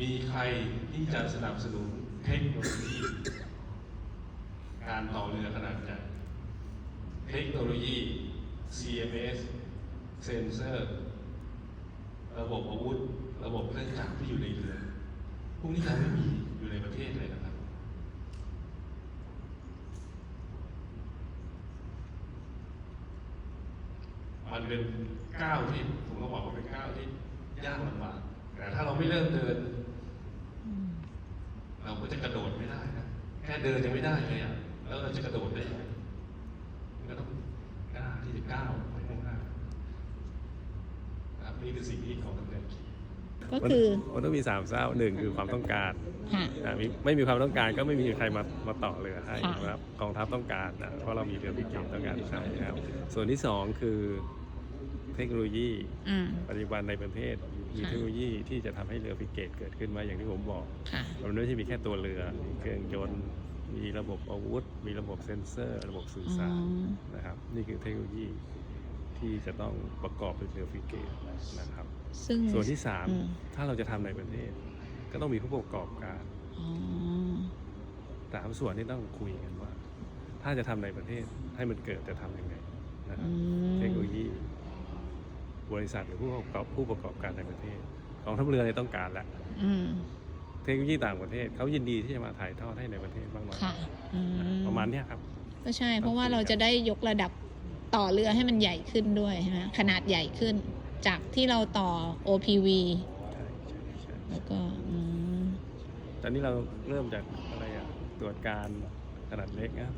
มีใครที่จะสนับสนุนเทคโนโลยีการต่อเรือขนาดใหญ่เทคโนโลยี CMS เซนเซอร์ ระบบอาวุธ ระบบเครื่องจักรที่อยู่ในเรือ พวกนี้เราไม่มีอยู่ในประเทศเลยนะครับ มันเป็นก้าวที่ผมก็บอกว่าเป็นก้าวที่ยากลำบากแต่ถ้าเราไม่เริ่มเดิน จะกระโดดไม่ได้นะแค่เดินยังไม่ได้เลยอะแล้วเราจะกระโดดได้ยังไงมันก็ต้องกล้าที่จะก้าวไปข้างหน้านะครับนี่คือสิ่งที่เขาดำเนินคิดก็คือมันมันต้องมีสามเศร้าหนึ่งคือความต้องการค่ะอะมีไม่มีความต้องการก็ไม่มีใครมามาต่อเรือให้ค่ะนะครับกองทัพต้องการนะเพราะเรามีเรือพิเกตต้องการใช้นะครับส่วนที่สองคือเทคโนโลยีอ่าปัจจุบันในประเทศ มีค่ะเทคโนโลยีที่จะทำให้เรือพิเกตเกิดขึ้นมาอย่างที่ผมบอกค่ะมันไม่ใช่มีแค่ตัวเรือมีเครื่องยนต์ มีระบบอาวุธ มีระบบเซ็นเซอร์ ระบบสื่อสารอ๋อนะครับ นี่คือเทคโนโลยีที่จะต้องประกอบเป็นเรือฟริเกตนะครับซึ่งส่วนที่สามอืมถ้าเราจะทำในประเทศ ก็ต้องมีผู้ประกอบการอ๋อสามส่วนที่ต้องคุยกันว่า ถ้าจะทำในประเทศให้มันเกิดจะทำยังไงนะครับอืมเทคโนโลยี บริษัทหรือผู้ประกอบผู้ประกอบการในประเทศกองทัพเรือเนี่ยต้องการแล้วอืมเทคโนโลยีต่างประเทศเขายินดีที่จะมาถ่ายทอดให้ในประเทศบ้างน้อยค่ะอืมประมาณเนี้ยครับ ก็ใช่ เพราะว่าเราจะได้ยกระดับต่อเรือให้มันใหญ่ขึ้นด้วยใช่ไหมขนาดใหญ่ขึ้น จากที่เราต่อ OPV ใช่ใช่ใช่แล้วก็อืมตอนนี้เราเริ่มจากอะไรอะตรวจการขนาดเล็กนะครับ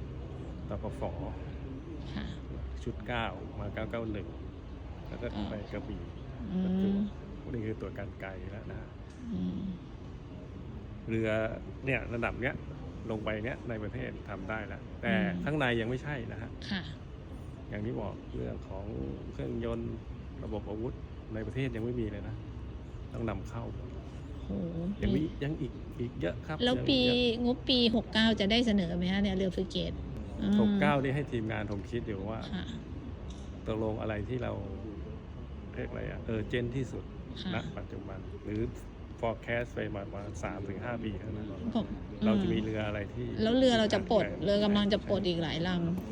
ตปฟค่ะชุด 9 มา 991 แล้วก็อ่าไปกระบี่อืประจวมบนี่คือตรวจการไกลแล้วนะฮะอืมเรือเนี่ยระดับเนี้ยลงไปเนี้ยในประเทศทำได้แล้วแต่ข้างในยังไม่ใช่นะฮะ ค่ะ อย่างที่บอกเรื่องของเครื่องยนต์ระบบอาวุธในประเทศยังไม่มีเลยนะ ต้องนำเข้าโอ้โหยังมียังอีกอีกเยอะครับแล้วยังปีอีกเยอะงบปี 69 จะได้เสนอไหมคะเนี่ยเรือฟริเกต อืม หกเก้านี่ให้ทีมงานผมคิดอยู่ว่าค่ะ ตกลงอะไรที่เรา เรียกอะไรอะเออเจนที่สุดค่ะณปัจจุบัน หรือ forecast ไปมาประมาณสามถึงห้าปีข้างหน้าผมเราจะอืมีเรืออะไรที่ แล้วเรือเราจะปลดที่เรือกำลังจะปลดอีกหลายลำ